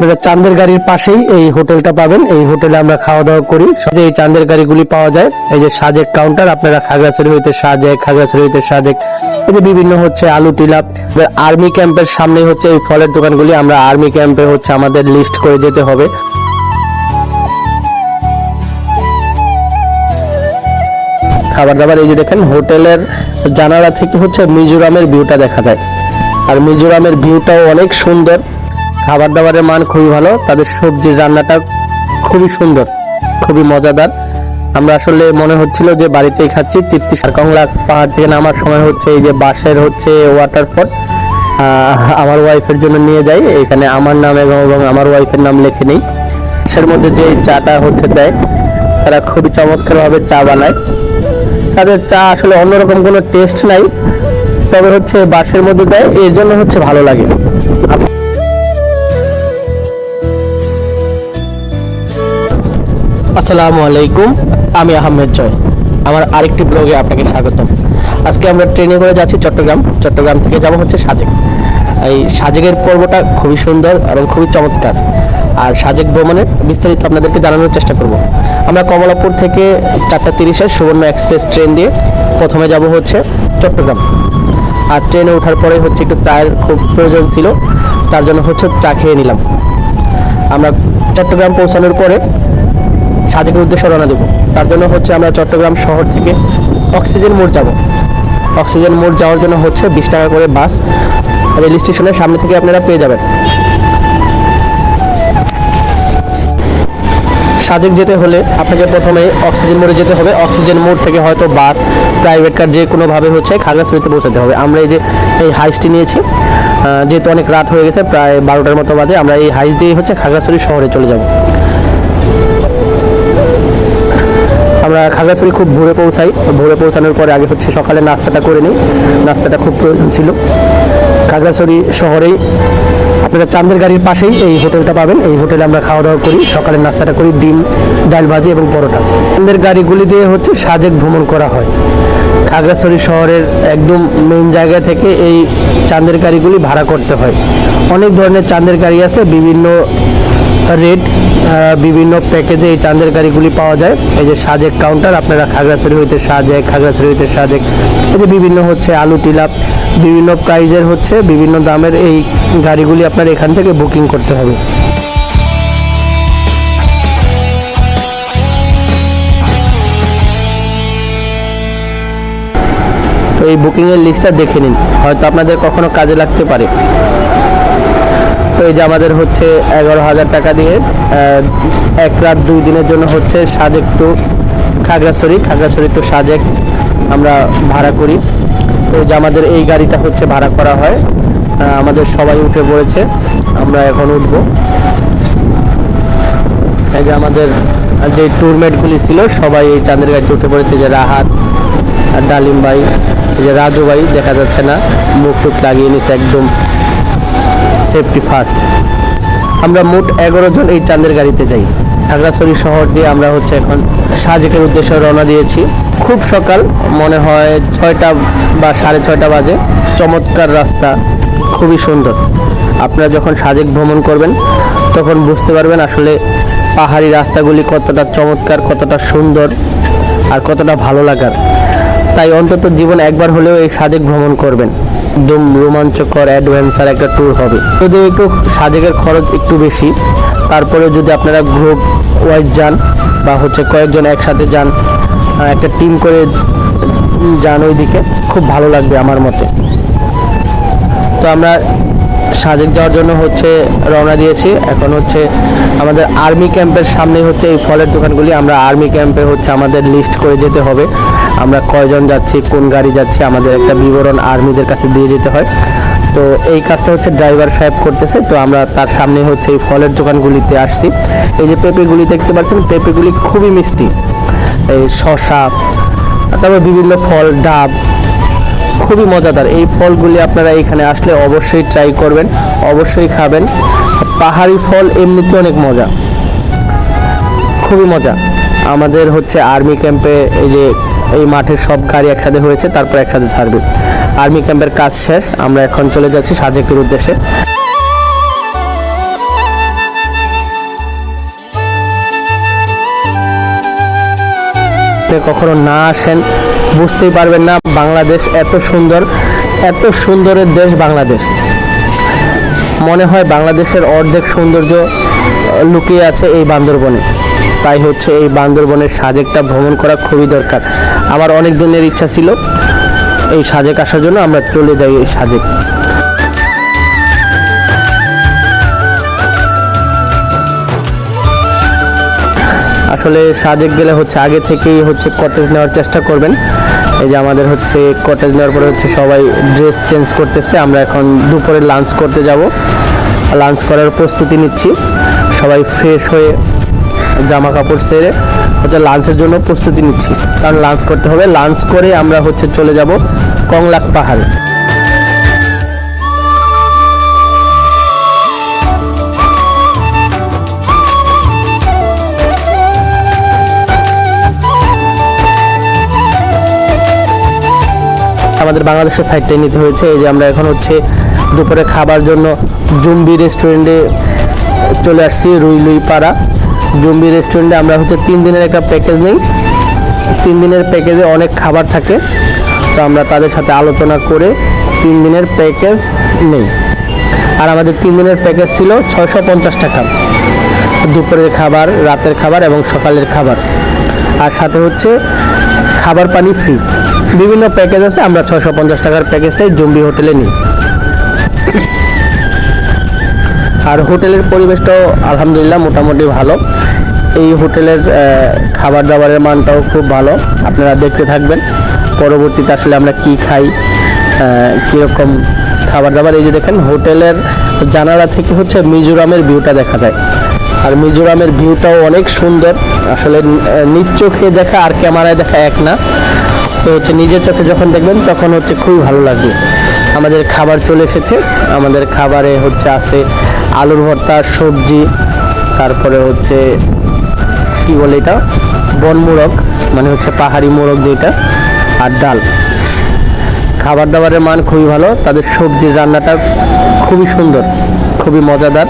আপনারা চাঁদের গাড়ির পাশেই এই হোটেলটা পাবেন। এই হোটেলে আমরা খাওয়া দাওয়া করি। যে এই চাঁদের গাড়িগুলি পাওয়া যায়। এই যে সাজেক কাউন্টার, আপনারা খাগড়াছড়ি হইতে সাজেক, খাগড়াছড়ি হইতে সাজেক, এই যে বিভিন্ন হচ্ছে আলু টিলা আর্মি ক্যাম্পের সামনে হচ্ছে এই ফলের দোকানগুলি। আমরা আর্মি ক্যাম্পে হচ্ছে আমাদের লিস্ট করে যেতে হবে। খাবার দাবার এই যে দেখেন, হোটেলের জানালা থেকে হচ্ছে মিজোরামের ভিউটা দেখা যায়। আর মিজোরামের ভিউটাও অনেক সুন্দর। খাবার দাবারের মান খুবই ভালো, তাদের সবজির রান্নাটা খুবই সুন্দর, খুবই মজাদার। আমরা আসলে মনে হচ্ছিল যে বাড়িতেই খাচ্ছি, তৃপ্তি সারকংলা পাহাড় থেকে নামার সময় হচ্ছে এই যে বাসের হচ্ছে ওয়াটারফল আমার ওয়াইফের জন্য নিয়ে যাই, এখানে আমার নাম এবং আমার ওয়াইফের নাম লেখে নেই। সের মধ্যে যে চাটা হচ্ছে দেয়, তারা খুবই চমৎকারভাবে চা বানায়। তাদের চা আসলে অন্যরকম কোনো টেস্ট নাই, তবে হচ্ছে বাসের মধ্যে দেয়, এর জন্য হচ্ছে ভালো লাগে। আসসালামু আলাইকুম, আমি আহমেদ জয়। আমার আরেকটি ব্লগে আপনাকে স্বাগতম। আজকে আমরা ট্রেনে করে যাচ্ছি চট্টগ্রাম। চট্টগ্রাম থেকে যাব হচ্ছে সাজেক। এই সাজেকের পর্বটা খুবই সুন্দর এবং খুবই চমৎকার। আর সাজেক ভ্রমণের বিস্তারিত আপনাদেরকে জানানোর চেষ্টা করব। আমরা কমলাপুর থেকে চারটা তিরিশে সুবর্ণ এক্সপ্রেস ট্রেন দিয়ে প্রথমে যাব হচ্ছে চট্টগ্রাম। আর ট্রেনে ওঠার পরে হচ্ছে একটু চায়ের খুব প্রয়োজন ছিল, তার জন্য হচ্ছে চা খেয়ে নিলাম। আমরা চট্টগ্রাম পৌঁছানোর পরে সাজেকের উদ্দেশ্যে রওনা দেবো। তার জন্য হচ্ছে আমরা চট্টগ্রাম শহর থেকে অক্সিজেন মোড় যাব। অক্সিজেন মোড় যাওয়ার জন্য হচ্ছে বিশ টাকা করে বাস রেল স্টেশনের সামনে থেকে আপনারা পেয়ে যাবেন। সাজেক যেতে হলে আপনাকে প্রথমে অক্সিজেন মোড়ে যেতে হবে। অক্সিজেন মোড় থেকে হয়তো বাস, প্রাইভেট কার যে কোনোভাবে হচ্ছে খাগড়াছড়িতে পৌঁছাতে হবে। আমরা এই যে এই হাইসটি নিয়েছি যেহেতু অনেক রাত হয়ে গেছে, প্রায় বারোটার মতো বাজে, আমরা এই হাইস দিয়ে হচ্ছে খাগড়াছড়ি শহরে চলে যাব। আমরা খাগড়াছড়ি খুব ভোরে পৌঁছাই। ভোরে পৌঁছানোর পরে আগে হচ্ছে সকালে নাস্তাটা করে নিই। নাস্তাটা খুব প্রয়োজন ছিল। খাগড়াছড়ি শহরেই আপনারা চাঁদের গাড়ির পাশেই এই হোটেলটা পাবেন। এই হোটেলে আমরা খাওয়া দাওয়া করি, সকালের নাস্তাটা করি, ডিম, ডাল ভাজি এবং পরোটা। চাঁদের গাড়িগুলি দিয়ে হচ্ছে সাজেক ভ্রমণ করা হয়। খাগড়াছড়ি শহরের একদম মেইন জায়গা থেকে এই চাঁদের গাড়িগুলি ভাড়া করতে হয়। অনেক ধরনের চাঁদের গাড়ি আছে, বিভিন্ন রেট বিভিন্ন প্যাকেজে এই চাঁদের গাড়িগুলি পাওয়া যায়। এই যে সাজেক কাউন্টার আপনারা খাগড়াছড়ি হইতে সাজেক, খাগড়াছড়ি হইতে সাজেক, এই যে বিভিন্ন হচ্ছে আলু টিলাপ বিভিন্ন প্রাইজের হচ্ছে, বিভিন্ন দামের এই গাড়িগুলি আপনার এখান থেকে বুকিং করতে হবে। তো এই বুকিংয়ের লিস্টটা দেখে নিন, হয়তো আপনাদের কখনো কাজে লাগতে পারে। তো এই যে আমাদের হচ্ছে এগারো হাজার টাকা দিয়ে এক রাত দুই দিনের জন্য হচ্ছে সাজেক টু খাগড়াছড়ি। খাগড়াছড়ি টু সাজেক আমরা ভাড়া করি। তো যে আমাদের এই গাড়িটা হচ্ছে ভাড়া করা হয়। আমাদের সবাই উঠে পড়েছে। আমরা এখন উঠব। এই যে আমাদের যে ট্যুরমেটগুলি ছিল, সবাই এই চাঁদের গাড়িতে উঠে পড়েছে। যে রাহাত ডালিম ভাই, এই যে রাজু ভাই, দেখা যাচ্ছে না, মুখ টুক লাগিয়ে নিচ্ছে একদম। সেফটি ফার্স্ট আমরা মোট এগারো জন এই চাঁদের গাড়িতে যাই। খাগড়াছড়ি শহর দিয়ে আমরা হচ্ছে এখন সাজেকের উদ্দেশ্যে রওনা দিয়েছি। খুব সকাল, মনে হয় ছয়টা বা সাড়ে ছয়টা বাজে। চমৎকার রাস্তা, খুবই সুন্দর। আপনারা যখন সাজেক ভ্রমণ করবেন, তখন বুঝতে পারবেন আসলে পাহাড়ি রাস্তাগুলি কতটা চমৎকার, কতটা সুন্দর আর কতটা ভালো লাগার। তাই অন্তত জীবন একবার হলেও এই সাজেক ভ্রমণ করবেন। একদম রোমাঞ্চকর অ্যাডভেঞ্চার একটা ট্যুর হবে। যদি একটু সাজেকের খরচ একটু বেশি, তারপরে যদি আপনারা গ্রুপ ওয়াইজ যান বা হচ্ছে কয়েকজন একসাথে যান একটা টিম করে যান ওইদিকে, খুব ভালো লাগবে আমার মতে। তো আমরা সাজেক যাওয়ার জন্য হচ্ছে রওনা দিয়েছি। এখন হচ্ছে আমাদের আর্মি ক্যাম্পের সামনে হচ্ছে এই ফলের দোকানগুলি। আমরা আর্মি ক্যাম্পে হচ্ছে আমাদের লিস্ট করে যেতে হবে। আমরা কয়জন যাচ্ছি, কোন গাড়ি যাচ্ছি, আমাদের একটা বিবরণ আর্মিদের কাছে দিয়ে যেতে হয়। তো এই কাজটা হচ্ছে ড্রাইভার সাহেব করতেছে। তো আমরা তার সামনে হচ্ছে এই ফলের দোকানগুলিতে আসছি। এই যে পেঁপেগুলি দেখতে পাচ্ছেন, পেঁপেগুলি খুবই মিষ্টি। এই শশা তারপর বিভিন্ন ফল, ডাব খুবই মজাদার। এই ফলগুলি আপনারা এখানে আসলে অবশ্যই ট্রাই করবেন, অবশ্যই খাবেন। পাহাড়ি ফল এমনিতে অনেক মজা। খুবই মজা। আমাদের হচ্ছে আর্মি ক্যাম্পে এই যে এই মাঠের সব গাড়ি একসাথে হয়েছে, তারপর একসাথে ছাড়বে। আর্মি ক্যাম্পের কাজ শেষ, আমরা এখন চলে যাচ্ছি সাজেকের উদ্দেশ্যে। আপনি কখনো না আসেন, বুঝতেই পারবেন না বাংলাদেশ এত সুন্দর, এত সুন্দরের দেশ বাংলাদেশ। মনে হয় বাংলাদেশের অর্ধেক সৌন্দর্য লুকিয়ে আছে এই বান্দরবনে। তাই হচ্ছে এই বান্দরবনের সাজেকটা ভ্রমণ করা খুবই দরকার। আমার অনেক দিনের ইচ্ছা ছিল এই সাজেক আসার জন্য, আমরা চলে যাই এই সাজেক। আসলে সাজেক গেলে হচ্ছে আগে থেকেই হচ্ছে কটেজ নেওয়ার চেষ্টা করবেন। এই যে আমাদের হচ্ছে কটেজ নেওয়ার পরে হচ্ছে সবাই ড্রেস চেঞ্জ করতেছে। আমরা এখন দুপুরে লাঞ্চ করতে যাব। লাঞ্চ করার প্রস্তুতি নিচ্ছি। সবাই ফ্রেশ হয়ে জামা কাপড় সেরে হচ্ছে লাঞ্চের জন্য প্রস্তুতি নিচ্ছি। কারণ লাঞ্চ করতে হবে। লাঞ্চ করে আমরা হচ্ছে চলে যাব কংলাক পাহাড়ে। আমাদের বাংলাদেশের সাইডটাই নিতে হয়েছে। এই যে আমরা এখন হচ্ছে দুপুরে খাবার জন্য জুম্বি রেস্টুরেন্টে চলে আসছি রুই লুই পাড়া জুম্বি রেস্টুরেন্টে আমরা হচ্ছে তিন দিনের একটা প্যাকেজ নিই। তিন দিনের প্যাকেজে অনেক খাবার থাকে। তো আমরা তাদের সাথে আলোচনা করে তিন দিনের প্যাকেজ নেই। আর আমাদের তিন দিনের প্যাকেজ ছিল ছয়শো পঞ্চাশ টাকা। দুপুরের খাবার, রাতের খাবার এবং সকালের খাবার। আর সাথে হচ্ছে খাবার পানি ফ্রি বিভিন্ন প্যাকেজ আছে, আমরা ছয়শো পঞ্চাশ টাকার প্যাকেজটাই জম্বি হোটেলে নিই। আর হোটেলের পরিবেশটাও আলহামদুলিল্লাহ মোটামুটি ভালো। এই হোটেলের খাবার দাবারের মানটাও খুব ভালো, আপনারা দেখতে থাকবেন। পরবর্তীতে আসলে আমরা কি খাই কীরকম খাবার দাবার এই যে দেখেন, হোটেলের জানালা থেকে হচ্ছে মিজোরামের ভিউটা দেখা যায়। আর মিজোরামের ভিউটাও অনেক সুন্দর। আসলে নিজ চোখে দেখা আর ক্যামেরায় দেখা এক না। তো হচ্ছে নিজের চোখে যখন দেখবেন, তখন হচ্ছে খুবই ভালো লাগবে। আমাদের খাবার চলে এসেছে। আমাদের খাবারে হচ্ছে আছে আলুর ভর্তা, সবজি, তারপরে হচ্ছে কি বলে এটা? বন মোরগ মানে হচ্ছে পাহাড়ি মোরগ যেটা, আর ডাল। খাবার দাবারের মান খুবই ভালো। তাদের সবজির রান্নাটা খুবই সুন্দর, খুবই মজাদার।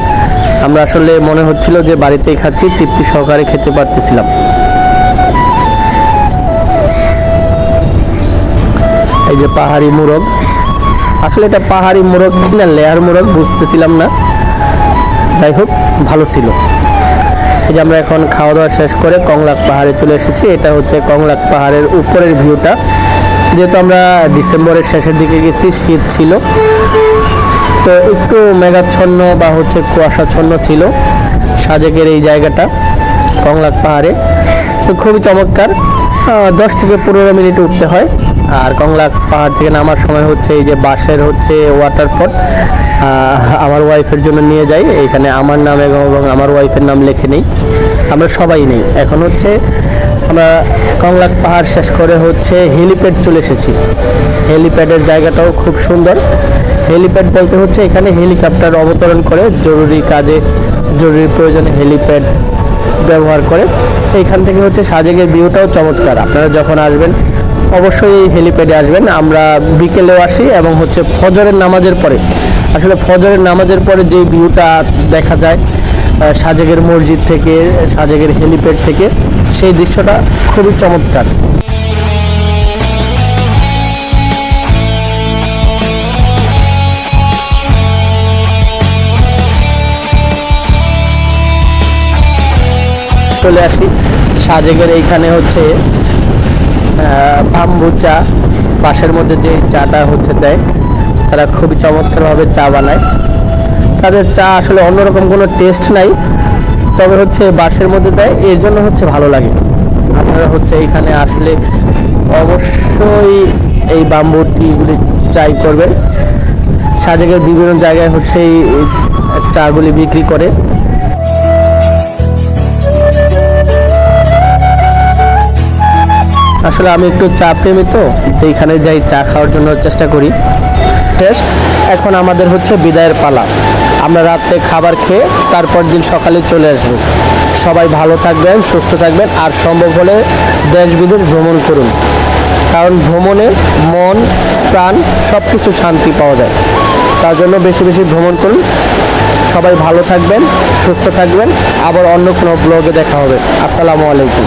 আমরা আসলে মনে হচ্ছিল যে বাড়িতেই খাচ্ছি, তৃপ্তি সহকারে খেতে পারতেছিলাম। এই যে পাহাড়ি মোরগ। আসলে এটা পাহাড়ি মোরগ কিনা লেয়ার মোরগ বুঝতেছিলাম না। যাই হোক, ভালো ছিল। এই যে আমরা এখন খাওয়া দাওয়া শেষ করে কংলাক পাহাড়ে চলে এসেছি। এটা হচ্ছে কংলাক পাহাড়ের উপরের ভিউটা। যেহেতু আমরা ডিসেম্বরের শেষের দিকে গেছি, শীত ছিল। তো একটু মেঘাচ্ছন্ন বা হচ্ছে কুয়াশাচ্ছন্ন ছিল সাজেকের এই জায়গাটা, কংলাক পাহাড়ে। তো খুবই চমৎকার। দশ থেকে পনেরো মিনিট উঠতে হয়। আর কংলাক পাহাড় থেকে নামার সময় হচ্ছে এই যে বাসের হচ্ছে ওয়াটারফল আমার ওয়াইফের জন্য নিয়ে যাই। এখানে আমার নাম এবং আমার ওয়াইফের নাম লেখে নেই। আমরা সবাই নেই। এখন হচ্ছে আমরা কংলাক পাহাড় শেষ করে হচ্ছে হেলিপ্যাড চলে এসেছি। হেলিপ্যাডের জায়গাটাও খুব সুন্দর। হেলিপ্যাড বলতে হচ্ছে এখানে হেলিকপ্টার অবতরণ করে, জরুরি কাজে, জরুরি প্রয়োজনে হেলিপ্যাড ব্যবহার করে। এইখান থেকে হচ্ছে সাজেকের ভিউটাও চমৎকার। আপনারা যখন আসবেন অবশ্যই এই হেলিপ্যাডে আসবেন। আমরা বিকেলেও আসি এবং হচ্ছে ফজরের নামাজের পরে আসলে ফজরের নামাজের পরে যে ভিউটা দেখা যায় আহ, সাজেকের মসজিদ থেকে সাজেকের হেলিপ্যাড থেকে সেই দৃশ্যটা খুবই চমৎকার। চলে আসি সাজেকের এইখানে হচ্ছে বাম্বু চা বাঁশের মধ্যে যে চাটা হচ্ছে দেয়, তারা খুবই চমৎকারভাবে চা বানায়। তাদের চা আসলে অন্যরকম কোনো টেস্ট নাই, তবে হচ্ছে বাঁশের মধ্যে দেয়, এর জন্য হচ্ছে ভালো লাগে। আপনারা হচ্ছে এইখানে আসলে অবশ্যই এই বাম্বু টিগুলি ট্রাই করবেন। সাজেকের বিভিন্ন জায়গায় হচ্ছে এই চাগুলি বিক্রি করে। আসলে আমি একটু চা প্রেমী তো যেখানে যাই চা খাওয়ার জন্য চেষ্টা করি। শেষ এখন আমাদের হচ্ছে বিদায়ের পালা। আমরা রাত্রে খাবার খেয়ে তারপর দিন সকালে চলে আসব। সবাই ভালো থাকবেন, সুস্থ থাকবেন, আর সম্ভব হলে দেশ বিদেশ ভ্রমণ করুন। কারণ ভ্রমণে মন, প্রাণ সব কিছু শান্তি পাওয়া যায়। তার জন্য বেশি বেশি ভ্রমণ করুন। সবাই ভালো থাকবেন, সুস্থ থাকবেন। আবার অন্য কোনো ব্লগে দেখা হবে। আসসালামু আলাইকুম।